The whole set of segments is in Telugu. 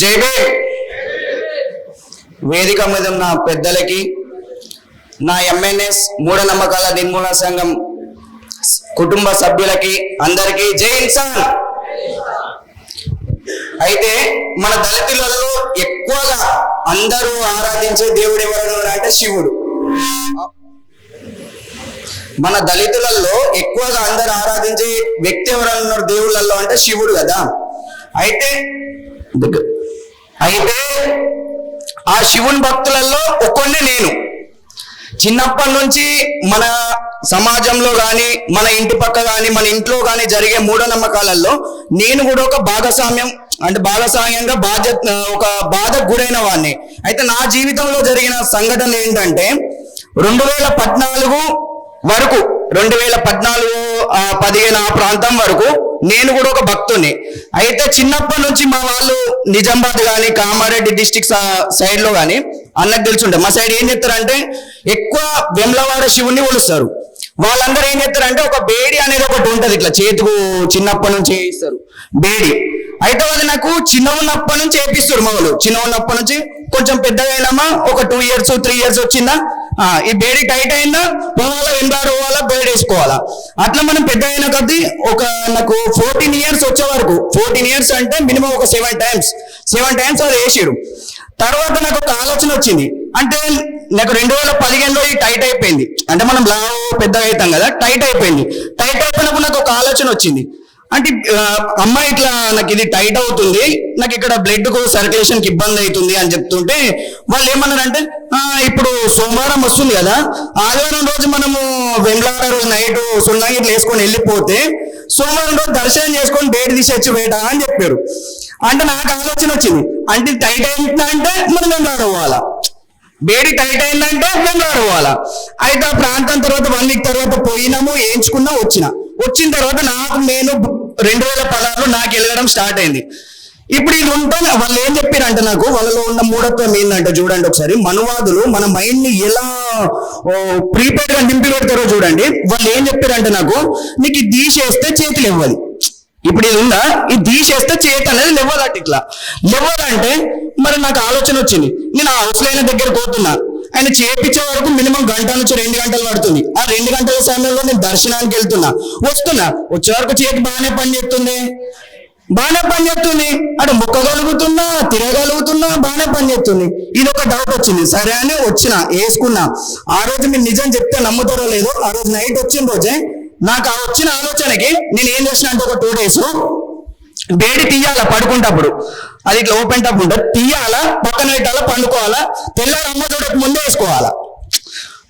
జైబే వేదిక మీద ఉన్న పెద్దలకి నా ఎంఎన్ఎస్ మూఢనమ్మకాల నిర్మూలన సంఘం కుటుంబ సభ్యులకి అందరికీ జై ఇన్సాన్ అయితే మన దళితులలో ఎక్కువగా అందరూ ఆరాధించే దేవుడు ఎవరు అంటే శివుడు. మన దళితులలో ఎక్కువగా అందరు ఆరాధించే వ్యక్తి ఎవరన్నారు దేవుళ్ళల్లో అంటే శివుడు కదా. అయితే అయితే ఆ శివుని భక్తులలో ఒక్కొన్నే నేను. చిన్నప్పటి నుంచి మన సమాజంలో కానీ మన ఇంటి పక్క కానీ మన ఇంట్లో కానీ జరిగే మూఢనమ్మకాలలో నేను కూడా ఒక భాగస్వామ్యం అంటే భాగస్వామ్యంగా బాధ్యత ఒక బాధకు గురైన వాడిని అయితే నా జీవితంలో జరిగిన సంఘటన ఏంటంటే రెండు వేల పద్నాలుగు వరకు రెండు వేల పద్నాలుగు పదిహేను ఆ ప్రాంతం వరకు నేను కూడా ఒక భక్తుని అయితే చిన్నప్పటి నుంచి మా వాళ్ళు నిజామాబాద్ కానీ కామారెడ్డి డిస్టిక్ సైడ్లో కానీ అన్నకు తెలుసుంటే మా సైడ్ ఏం చెప్తారంటే ఎక్కువ వెమ్లవాడ శివుణ్ణి కొలుస్తారు. వాళ్ళందరూ ఏం చెప్తారంటే ఒక బేడి అనేది ఒకటి ఉంటుంది ఇట్లా చేతికు చిన్నప్పటి నుంచి వేయిస్తారు బేడి. అయితే వాళ్ళు నాకు చిన్న ఉన్నప్పటి నుంచి వేపిస్తారు మా వాళ్ళు. చిన్న ఉన్నప్పటి నుంచి కొంచెం పెద్దగా అయినామా ఒక టూ ఇయర్స్ త్రీ ఇయర్స్ వచ్చిందా ఈ బేడి టైట్ అయిందా? పోవాలా వెంబారు పోవాలా బేడ్ వేసుకోవాలా? అట్లా మనం పెద్ద అయిన కొద్దీ ఒక నాకు ఫోర్టీన్ ఇయర్స్ వచ్చే వరకు ఫోర్టీన్ ఇయర్స్ అంటే మినిమం ఒక సెవెన్ టైమ్స్ సెవెన్ టైమ్స్ అది వేసారు తర్వాత నాకు ఒక ఆలోచన వచ్చింది. అంటే నాకు రెండు వేల పదిహేనులో ఈ టైట్ అయిపోయింది. అంటే మనం లావు పెద్దగా అవుతాం కదా టైట్ అయిపోయింది. టైట్ అయిపోయినప్పుడు నాకు ఒక ఆలోచన వచ్చింది. అంటే అమ్మాయి ఇట్లా నాకు ఇది టైట్ అవుతుంది నాకు ఇక్కడ బ్లడ్కు సర్క్యులేషన్కి ఇబ్బంది అవుతుంది అని చెప్తుంటే వాళ్ళు ఏమన్నారంటే ఇప్పుడు సోమవారం వస్తుంది కదా ఆదివారం రోజు మనము వెంగళవారం రోజు నైట్ సున్నా ఇట్లా వేసుకొని వెళ్ళిపోతే సోమవారం రోజు దర్శనం చేసుకొని బయట తీసేచ్చు వేట అని చెప్పారు. అంటే నాకు ఆలోచన వచ్చింది అంటే టైట్ అయిందంటే మనం వెంగళవారం పోవాలా? బేడి టైట్ అయిందంటే వెంగళవారం పోవాలా? అయితే ఆ ప్రాంతం తర్వాత వన్ వీక్ తర్వాత పోయినాము వేయించుకున్నా వచ్చిన. వచ్చిన తర్వాత నాకు నేను రెండు వేల పదహారులో నాకు వెళ్ళడం స్టార్ట్ అయింది. ఇప్పుడు ఇది ఉంటే వాళ్ళు ఏం చెప్పారంటే నాకు? వాళ్ళలో ఉన్న మూఢత్వం ఏంటంటే చూడండి ఒకసారి. మనువాదులు మన మైండ్ని ఎలా ప్రీపెయిడ్గా నింపి పెడతారో చూడండి. వాళ్ళు ఏం చెప్పారంటే నాకు? నీకు ఇది తీసేస్తే చేతులు ఇవ్వాలి ఇప్పుడు ఇది ఉందా? ఇది తీసేస్తే చేతి అనేది లేవాలట ఇట్లా. లేవాలంటే మరి నాకు ఆలోచన వచ్చింది. నేను ఆ హౌస్ లైన్ దగ్గర పోతున్నా. ఆయన చేపించే వరకు మినిమం గంట నుంచి రెండు గంటలు పడుతుంది. ఆ రెండు గంటల సమయంలో నేను దర్శనానికి వెళ్తున్నా. వస్తున్నా. వచ్చే వరకు చేతి బాగానే పని చేస్తుంది. బాగానే పని చేస్తుంది. అటు మొక్కగలుగుతున్నా తిరగలుగుతున్నా బాగానే పని చేస్తుంది. ఇది ఒక డౌట్ వచ్చింది. సరే అని వచ్చిన వేసుకున్నా. ఆ రోజు మీరు నిజం చెప్తే నమ్ముతారో లేదో ఆ రోజు నైట్ వచ్చిన రోజే నాకు ఆ వచ్చిన ఆలోచనకి నేను ఏం చేసిన అంటే ఒక టూ డేస్ వేడి తీయాల పడుకుంటప్పుడు. అది ఇట్లా ఓపెన్ టప్ ఉంటుంది తీయాలా పక్కన పెట్టాలా పండుకోవాలా తెల్లారి అమ్మ చూడక ముందే వేసుకోవాలా?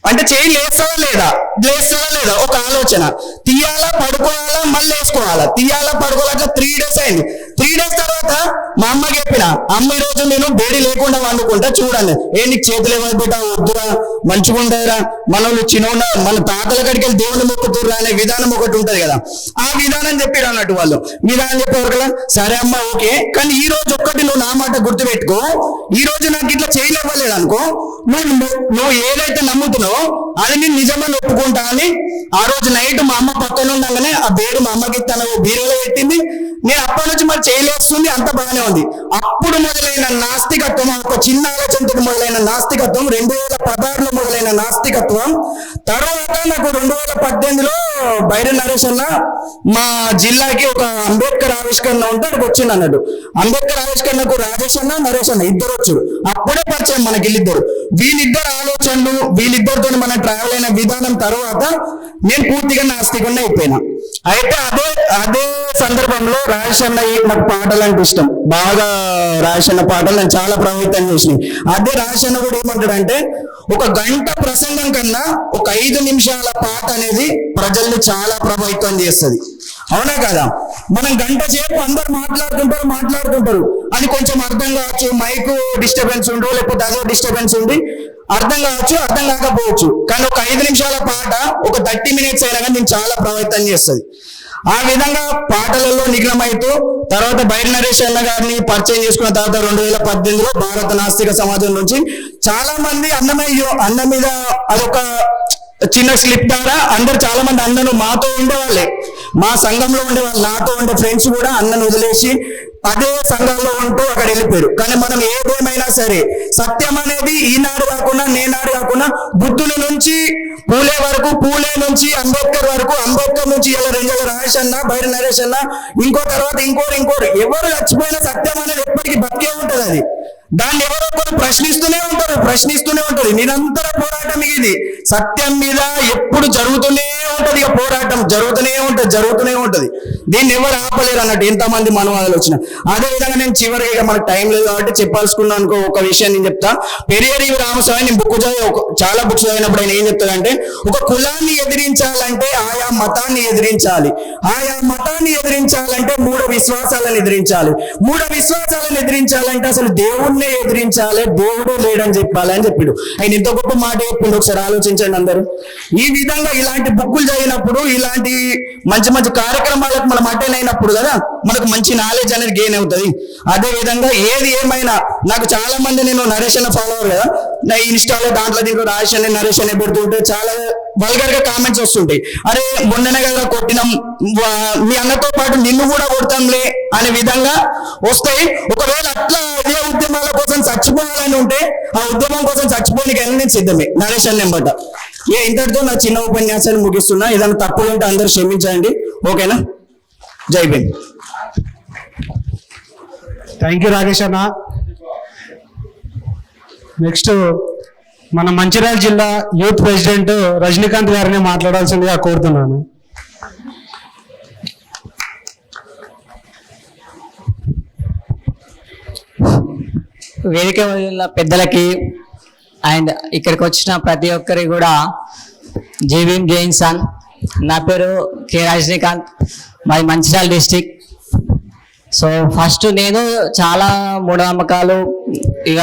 అంటే చేయి లేస్తుందా లేదా? లేస్తుందా లేదా? ఒక ఆలోచన. తీయాలా పడుకోవాలా మళ్ళీ వేసుకోవాలా? తీయాలా పడుకోవాలా త్రీ డేస్ అయింది. త్రీ డేస్ తర్వాత మా అమ్మ చెప్పిన అమ్మ ఈ రోజు నేను బేడి లేకుండా వండుకుంటా చూడండి. ఏ నీకు చేతులు ఏమైనా పెట్టా వద్దురా మంచిగా ఉండదురా మనల్ని చిన్న మన తాతల కడికి వెళ్ళి దేవుని మొక్కుతుర్రా అనే విధానం ఒకటి ఉంటది కదా. ఆ విధానం చెప్పారు అన్నట్టు వాళ్ళు. విధానం చెప్పేవారు కదా సరే అమ్మ ఓకే కానీ ఈ రోజు ఒక్కటి నువ్వు నా మాట గుర్తు పెట్టుకో ఈ రోజు నాకు ఇట్లా చేయలేవ్వలేదు అనుకో నువ్వు నువ్వు ఏదైతే నమ్ముతున్నావో అది నేను నిజమని ఒప్పుకుంటా అని ఆ రోజు నైట్ మా అమ్మ పక్కన ఉండగానే ఆ బేడు మా అమ్మకి తన బీరులో పెట్టింది. నేను అప్పటి నుంచి మరి చేయలేస్తుంది అంత బాగానే ఉంది. అప్పుడు మొదలైన నాస్తికత్వం ఒక చిన్న ఆలోచనతో మొదలైన నాస్తికత్వం రెండు వేల పదహారులో మొదలైన నాస్తికత్వం తర్వాత నాకు రెండు వేల పద్దెనిమిదిలో బైరన్ నరేష్ అన్న మా జిల్లాకి ఒక అంబేద్కర్ ఆవిష్కరణ ఉంటే అక్కడికి వచ్చింది అన్నట్టు అంబేద్కర్ ఆవిష్కరణకు రాజేష్ అన్న నరేష్ అన్న ఇద్దరు వచ్చారు. అప్పుడే పరిచయం మనకి వీళ్ళిద్దరు. వీళ్ళిద్దరు ఆలోచనలు వీళ్ళిద్దరితో మనం ట్రావెల్ అయిన విధానం తర్వాత నేను పూర్తిగా నాస్తికంగా అయిపోయినా. అయితే అదే అదే సందర్భంలో రాజశన్న నాకు పాటలు అంటే ఇష్టం. బాగా రాజశన్న పాటలు నేను చాలా ప్రభావితం చేసినాయి. అదే రాజశన్న కూడా ఏమంటాడంటే ఒక గంట ప్రసంగం కన్నా ఒక ఐదు నిమిషాల పాట అనేది ప్రజల్ని చాలా ప్రభావితం చేస్తుంది. అవునా కదా? మనం గంట సేపు అందరు మాట్లాడుకుంటారు మాట్లాడుకుంటారు. అది కొంచెం అర్థం కావచ్చు. మైక్ డిస్టర్బెన్స్ ఉండు లేకపోతే అదో డిస్టర్బెన్స్ ఉంది. అర్థం కావచ్చు అర్థం కాకపోవచ్చు. కానీ ఒక ఐదు నిమిషాల పాట ఒక థర్టీ మినిట్స్ అయినా కానీ నేను చాలా ప్రభావితం చేస్తుంది. ఆ విధంగా పాటలలో నిగ్నమైతూ తర్వాత బైర నరేష్ అన్న గారిని పరిచయం చేసుకున్న తర్వాత రెండు వేల పద్దెనిమిదిలో భారత నాస్తిక సమాజం నుంచి చాలా మంది అన్నమయ్య అన్న మీద అదొక చిన్న స్లిప్ ద్వారా అందరు చాలా మంది అన్నను మాతో ఉండేవాళ్ళే. మా సంఘంలో ఉండే వాళ్ళు నాతో ఉండే ఫ్రెండ్స్ కూడా అన్నను వదిలేసి అదే సంఘంలో ఉంటూ అక్కడ వెళ్ళిపోయారు. కానీ మనం ఏదేమైనా సరే సత్యం అనేది ఈనాడు కాకుండా నేనాడు కాకుండా బుద్ధుల నుంచి పూలే వరకు పూలే నుంచి అంబేద్కర్ వరకు అంబేద్కర్ నుంచి ఇలా రెంజల రమేష్ అన్న బయట నరేష్ అన్న ఇంకో తర్వాత ఇంకోరు ఇంకోరు. ఎవరు చచ్చిపోయిన సత్యం అనేది ఎప్పటికీ బతికే ఉంటది అది. దాన్ని ఎవరో ఒకరు ప్రశ్నిస్తూనే ఉంటారు ప్రశ్నిస్తూనే ఉంటారు. నిరంతర పోరాటం ఇది. సత్యం మీద ఎప్పుడు జరుగుతూనే ఉంటుంది ఇక పోరాటం జరుగుతూనే ఉంటది జరుగుతూనే ఉంటది. దీన్ని ఎవరు ఆపలేరు అన్నట్టు ఎంతమంది మనవాదాలు వచ్చిన. అదే విధంగా నేను చివరిగా ఇక మనకు టైం లేదు కాబట్టి చెప్పాల్సుకున్నాను అనుకో ఒక విషయం నేను చెప్తా. పెరియరి రామస్వామి నేను బుక్ చదివి ఒక- చాలా బుక్స్ చదివినప్పుడు ఆయన ఏం చెప్తాడంటే ఒక కులాన్ని ఎదిరించాలంటే ఆయా మతాన్ని ఎదిరించాలి. ఆయా మతాన్ని ఎదిరించాలంటే మూడు విశ్వాసాలను ఎదిరించాలి. మూడు విశ్వాసాలను ఎదిరించాలంటే అసలు దేవుణ్ణి ఎదిరించాలి దేవుడు లేడని చెప్పాలి అని చెప్పాడు. ఆయన ఇంత గొప్ప మాట చెప్పిండు. ఒకసారి ఆలోచించండి అందరూ. ఈ విధంగా ఇలాంటి బుక్కులు చదివినప్పుడు ఇలాంటి మంచి మంచి కార్యక్రమాలకు మనం అటెండ్ అయినప్పుడు కదా మనకు మంచి నాలెడ్జ్ అనేది గెయిన్ అవుతుంది. అదే విధంగా ఏది ఏమైనా నాకు చాలా మంది నేను నరేష్ అన్న ఫాలోవర్ కదా నా ఇన్స్టాలో దాంట్లో దీంట్లో రాజేష్ అనే నరేష్ అనే పెడుతుంటే చాలా వల్గర్గా కామెంట్స్ వస్తుంటాయి. అరే మొన్ననే కదా కొట్టినాం మీ అన్నతో పాటు నిన్ను కూడా కొడతాంలే అనే విధంగా వస్తాయి ఒకవేళ అట్లా అదే ఉద్యమాల కోసం చచ్చిపోవాలని ఉంటే ఆ ఉద్యమం కోసం చచ్చిపోనికి నేను సిద్ధమే నరేష్ అన్న ఏ ఇంతటితో నా చిన్న ఉపన్యాసాన్ని ముగిస్తున్నా. ఏదైనా తప్పులు ఉంటే అందరూ క్షమించండి. ఓకేనా? జై భీమ్. థ్యాంక్ యూ రాకేష్ అన్న. నెక్స్ట్ మన మంచిర్యాల జిల్లా యూత్ ప్రెసిడెంట్ రజనీకాంత్ గారిని మాట్లాడాల్సిందిగా కోరుతున్నాను. వేదిక పెద్దలకి అండ్ ఇక్కడికి వచ్చిన ప్రతి ఒక్కరి కూడా జేవీఎం జైన్ సన్. నా పేరు కె రజనీకాంత్. మాది మంచిర్యాల డిస్టిక్. సో ఫస్ట్ నేను చాలా మూఢనమ్మకాలు ఇక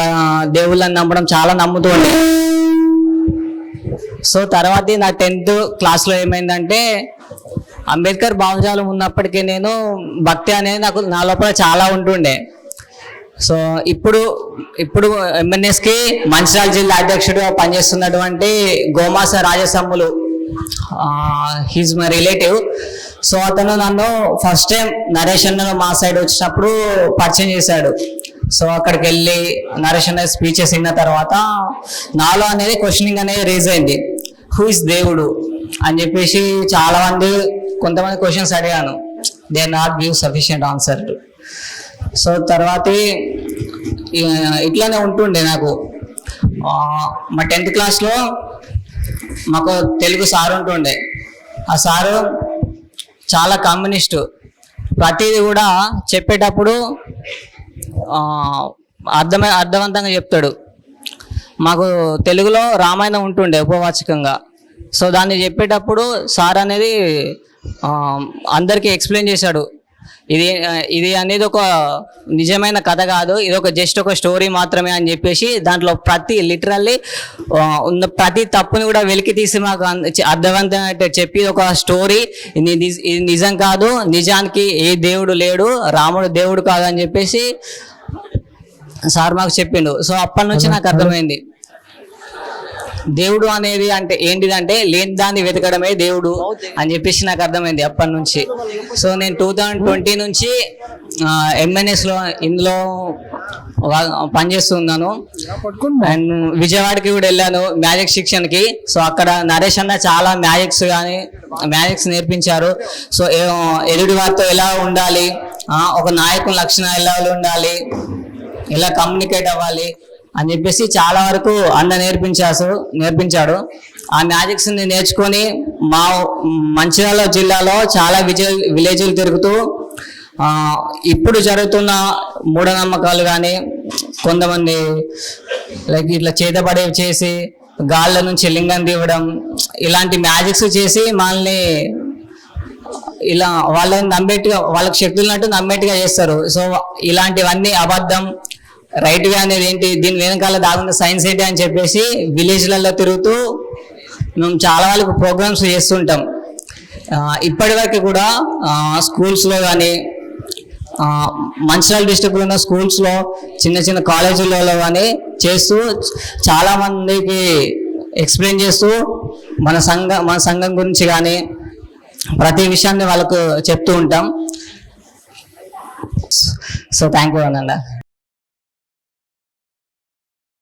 దేవుళ్ళని నమ్మడం చాలా నమ్ముతూ ఉండే సో తర్వాత నా టెన్త్ క్లాస్లో ఏమైందంటే అంబేద్కర్ భావజాలం ఉన్నప్పటికీ నేను భక్తి అనేది నాకు నా లోపల చాలా ఉంటుండే. సో ఇప్పుడు ఇప్పుడు ఎంఎన్ఎస్కి మంచిర్యాల జిల్లా అధ్యక్షుడిగా పనిచేస్తున్నటువంటి Gomasa రాజసమ్ములు he's my relative so అతను నన్ను ఫస్ట్ టైం నరేష్ అన్న మా సైడ్ వచ్చినప్పుడు పరిచయం చేశాడు. సో అక్కడికి వెళ్ళి నరేష్ అన్న స్పీచెస్ విన్న తర్వాత నాలో అనేది క్వశ్చనింగ్ అనేది రేజ్ అయింది. హూ ఇస్ దేవుడు? అని చెప్పేసి చాలామంది కొంతమంది క్వశ్చన్స్ అడిగాను. They not give sufficient answer so తర్వాత ఇట్లానే ఉంటుండే నాకు. మా టెన్త్ క్లాస్లో మాకు తెలుగు సార్ ఉంటుండే. ఆ సారు చాలా కమ్యూనిస్టు. ప్రతిదీ కూడా చెప్పేటప్పుడు అర్థమై అర్థవంతంగా చెప్తాడు. మాకు తెలుగులో రామాయణం ఉంటుండే ఉపవాచకంగా. సో దాన్ని చెప్పేటప్పుడు సార్ అనేది అందరికీ ఎక్స్ప్లెయిన్ చేశాడు. ఇది ఇది అనేది ఒక నిజమైన కథ కాదు. ఇది ఒక జస్ట్ ఒక స్టోరీ మాత్రమే అని చెప్పేసి దాంట్లో ప్రతి లిటరల్లీ ఉన్న ప్రతి తప్పుని కూడా వెలికి తీసి మాకు అర్థవంతంగా చెప్పి ఒక స్టోరీ. ఇది నిజ- ఇది నిజం కాదు. నిజానికి ఏ దేవుడు లేడు రాముడు దేవుడు కాదు అని చెప్పేసి సార్ మాకు చెప్పిండు. సో అప్పటి నుంచి నాకు అర్థమైంది. దేవుడు అనేది అంటే ఏంటిదంటే లేని దాన్ని వెతకడమే దేవుడు అని చెప్పేసి నాకు అర్థమైంది అప్పటి నుంచి సో నేను టూ థౌజండ్ ట్వంటీ నుంచి ఎంఎన్ఎస్లో ఇందులో పనిచేస్తున్నాను. అండ్ విజయవాడకి కూడా వెళ్ళాను మ్యాజిక్ శిక్షణకి సో అక్కడ నరేష్ అన్న చాలా మ్యాజిక్స్ కానీ మ్యాజిక్స్ నేర్పించారు. సో ఎదుటి వారితో ఎలా ఉండాలి? ఒక నాయకుని లక్షణాలు ఎలా ఉండాలి? ఎలా కమ్యూనికేట్ అవ్వాలి? అని చెప్పేసి చాలా వరకు అన్న నేర్పించాసు నేర్పించాడు. ఆ మ్యాజిక్స్ని నేర్చుకొని మా మంచిర్యాల జిల్లాలో చాలా విజయ విలేజ్లు తిరుగుతూ ఇప్పుడు జరుగుతున్న మూఢనమ్మకాలు కానీ కొంతమంది లైక్ ఇట్లా చేతపడేవి చేసి గాళ్ళ నుంచి లింగం తీవడం ఇలాంటి మ్యాజిక్స్ చేసి మనల్ని ఇలా వాళ్ళని నమ్మేట్టుగా వాళ్ళకి శక్తులు ఉన్నట్టు నమ్మేట్టుగా చేస్తారు. సో ఇలాంటివన్నీ అబద్ధం రైట్ వే అనేది ఏంటి? దీని వెనకాల దాగున్న సైన్స్ ఏంటి అని చెప్పేసి విలేజ్లలో తిరుగుతూ మేము చాలా వాళ్ళకి ప్రోగ్రామ్స్ చేస్తుంటాం. ఇప్పటి వరకు కూడా స్కూల్స్లో కానీ మంచిర్యాల డిస్ట్రిక్ట్లో ఉన్న స్కూల్స్లో చిన్న చిన్న కాలేజీలలో కానీ చేస్తూ చాలామందికి ఎక్స్ప్లెయిన్ చేస్తూ మన సంఘ మన సంఘం గురించి కానీ ప్రతి విషయాన్ని వాళ్ళకు చెప్తూ ఉంటాం. So thank you అనండా.